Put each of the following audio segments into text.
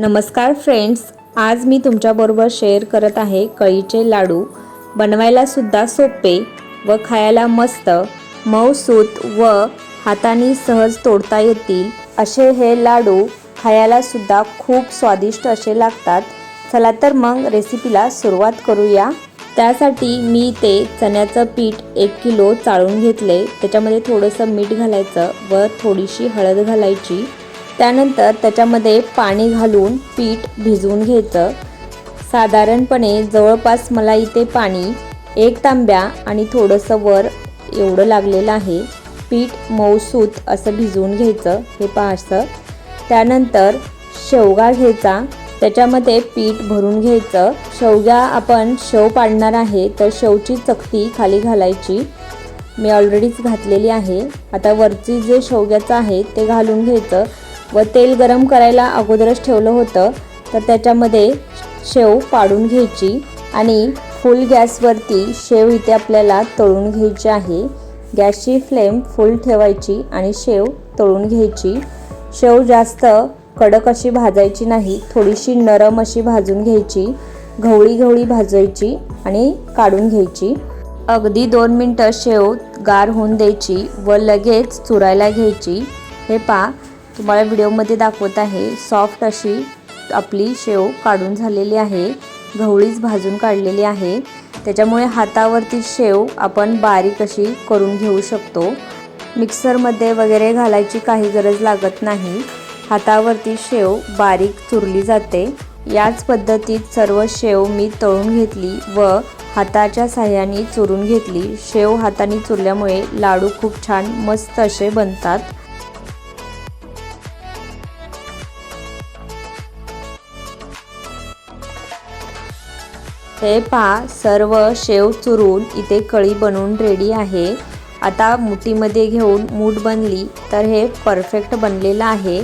नमस्कार फ्रेंड्स आज मी तुमच्याबरोबर शेअर करत आहे कळीचे लाडू. बनवायला सुद्धा सोपे व खायला मस्त मऊसूत व हाताने सहज तोडता येतील. असे हे लाडू खायला सुद्धा खूप स्वादिष्ट असे लागतात. चला तर मग रेसिपीला सुरुवात करूया. त्यासाठी मी ते चण्याचं पीठ एक किलो चाळून घेतले. त्याच्यामध्ये थोडंसं मीठ घालायचं व थोडीशी हळद घालायची. त्यानंतर त्याच्यामध्ये पाणी घालून पीठ भिजवून घ्यायचं. साधारणपणे जवळपास मला इथे पाणी एक तांब्या आणि थोडंसं वर एवढं लागलेलं आहे. पीठ मऊसूत असं भिजवून घ्यायचं हे पहा त्यानंतर शेवगा घ्यायचा. त्याच्यामध्ये पीठ भरून घ्यायचं. शेवग्या आपण शेव पाडणार आहे तर शेवची चकती खाली घालायची. मी ऑलरेडीच घातलेली आहे. आता वरची जे शेवग्याचं आहे ते घालून घ्यायचं. व तेल गरम करायला अगोदरच ठेवलं होतं तर त्याच्यामध्ये शेव पाडून घ्यायची आणि फुल गॅसवरती शेव इथे आपल्याला तळून घ्यायची आहे. गॅसची फ्लेम फुल ठेवायची आणि शेव तळून घ्यायची. शेव जास्त कडक अशी भाजायची नाही थोडीशी नरम अशी भाजून घ्यायची घवळी घवळी भाजायची आणि काढून घ्यायची. अगदी दोन मिनटं शेव गार होऊन द्यायची व लगेच चुरायला घ्यायची. हे पा तुम्हाला व्हिडिओमध्ये दाखवत आहे सॉफ्ट अशी आपली शेव काढून झालेली आहे घवळीच भाजून काढलेली आहे. त्याच्यामुळे हातावरती शेव आपण बारीक अशी करून घेऊ शकतो. मिक्सरमध्ये वगैरे घालायची काही गरज लागत नाही. हातावरती शेव बारीक चुरली जाते. याच पद्धतीत सर्व शेव मी तळून घेतली व हाताच्या साह्याने चुरून घेतली. शेव हाताने चुरल्यामुळे लाडू खूप छान मस्त असे बनतात. हे पहा सर्व शेव चुरून इथे कळी बनवून रेडी आहे. आता मुठीमध्ये घेऊन मूठ बनली तर हे परफेक्ट बनलेलं आहे.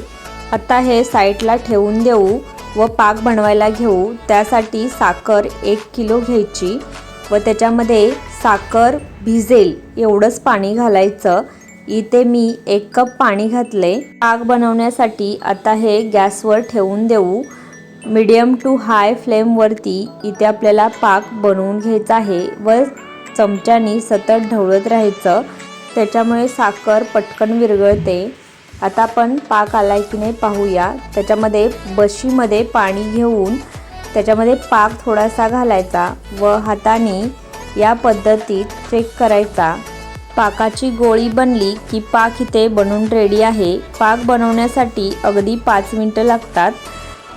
आता हे साईडला ठेवून देऊ व पाक बनवायला घेऊ. त्यासाठी साखर एक किलो घ्यायची व त्याच्यामध्ये साखर भिजेल एवढंच पाणी घालायचं. इथे मी एक कप पाणी घातले. पाक बनवण्यासाठी आता हे गॅसवर ठेवून देऊ. मीडियम टू हाय फ्लेमवरती इथे आपल्याला पाक बनवून घ्यायचा आहे. व चमच्यानी सतत ढवळत राहायचं. त्याच्यामुळे साखर पटकन विरघळते. आता आपण पाक आला की नाही पाहूया. त्याच्यामध्ये बशीमध्ये पाणी घेऊन त्याच्यामध्ये पाक थोडासा घालायचा व हाताने या पद्धतीत चेक करायचा. पाकाची गोळी बनली की पाक इथे बनवून रेडी आहे. पाक बनवण्यासाठी अगदी पाच मिनटं लागतात.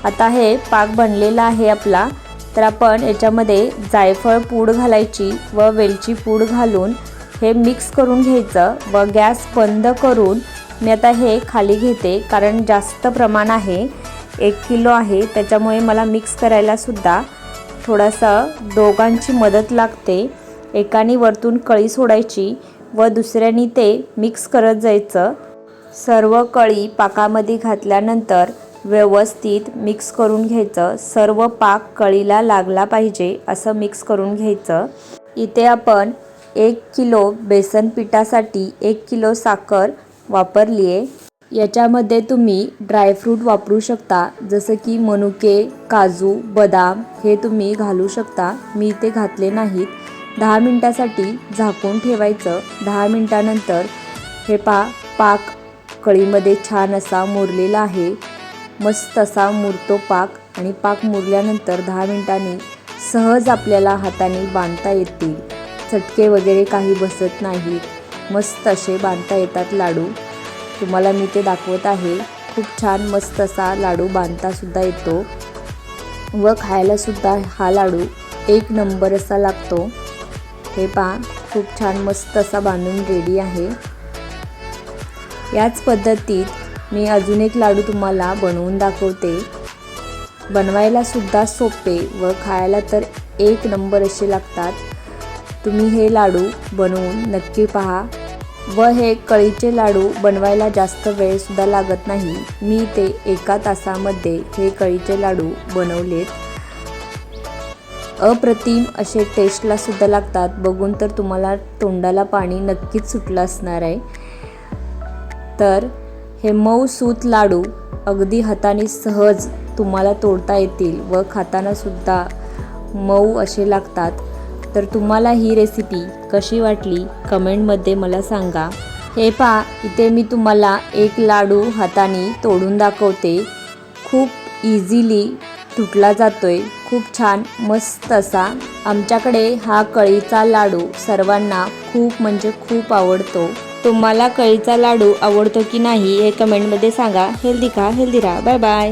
आता हे पाक बनलेला आहे आपला. तर आपण याच्यामध्ये जायफळ पूड घालायची व वेलची पूड घालून हे मिक्स करून घ्यायचं व गॅस बंद करून मी आता हे खाली घेते कारण जास्त प्रमाण आहे. एक किलो आहे त्याच्यामुळे मला मिक्स करायलासुद्धा थोडंसं थोडासा दोघांची मदत लागते. एकाने वरतून कळी सोडायची व दुसऱ्याने ते मिक्स करत जायचं. सर्व कळी पाकामध्ये घातल्यानंतर व्यवस्थित मिक्स करून घ्यायचं. सर्व पाक कळीला लागला पाहिजे असं मिक्स करून घ्यायचं. इथे आपण एक किलो बेसन पिठासाठी एक किलो साखर वापरली आहे याच्यामध्ये तुम्ही ड्रायफ्रूट वापरू शकता. जसं की मनुके काजू बदाम हे तुम्ही घालू शकता. मी ते घातले नाहीत. दहा मिनटासाठी झाकून ठेवायचं. दहा मिनटानंतर हे पा पाक कळीमध्ये छान असा मुरलेला आहे. मस्त असा मुरतो पाक आणि पाक मुरल्यानंतर दहा मिनिटांनी सहज आपल्याला हाताने बांधता येतील. चटके वगैरे काही बसत नाहीत. मस्त असे बांधता येतात लाडू. तुम्हाला मी ते दाखवत आहे. खूप छान मस्त असा लाडू बांधतासुद्धा येतो. व खायलासुद्धा हा लाडू एक नंबर असा लागतो. हे पहा खूप छान मस्त असा बांधून रेडी आहे. याच पद्धतीत मी अजून एक लाडू तुम्हाला बनवून दाखवते. बनवायला सुद्धा सोपे व खायला तर एक नंबर असे लागतात. तुम्ही हे लाडू बनवून नक्की पहा. व हे कळीचे लाडू बनवायला जास्त वेळसुद्धा लागत नाही. मी ते एका तासामध्ये हे कळीचे लाडू बनवलेत. अप्रतिम असे टेस्टला सुद्धा लागतात. बघून तर तुम्हाला तोंडाला पाणी नक्कीच सुटलं असणार आहे. तर हे मऊ सूत लाडू अगदी हाताने सहज तुम्हाला तोडता येतील व खातानासुद्धा मऊ असे लागतात. तर तुम्हाला ही रेसिपी कशी वाटली कमेंटमध्ये मला सांगा. हे पहा इथे मी तुम्हाला एक लाडू हाताने तोडून दाखवते. खूप इझिली तुटला जातोय. खूप छान मस्त असा. आमच्याकडे हा कळीचा लाडू सर्वांना खूप म्हणजे खूप आवडतो. तुम्हाला कळीचा लाडू आवडतो की नाही हे कमेंटमध्ये सांगा. हेल्दी खा हेल्दी राहा. Bye bye.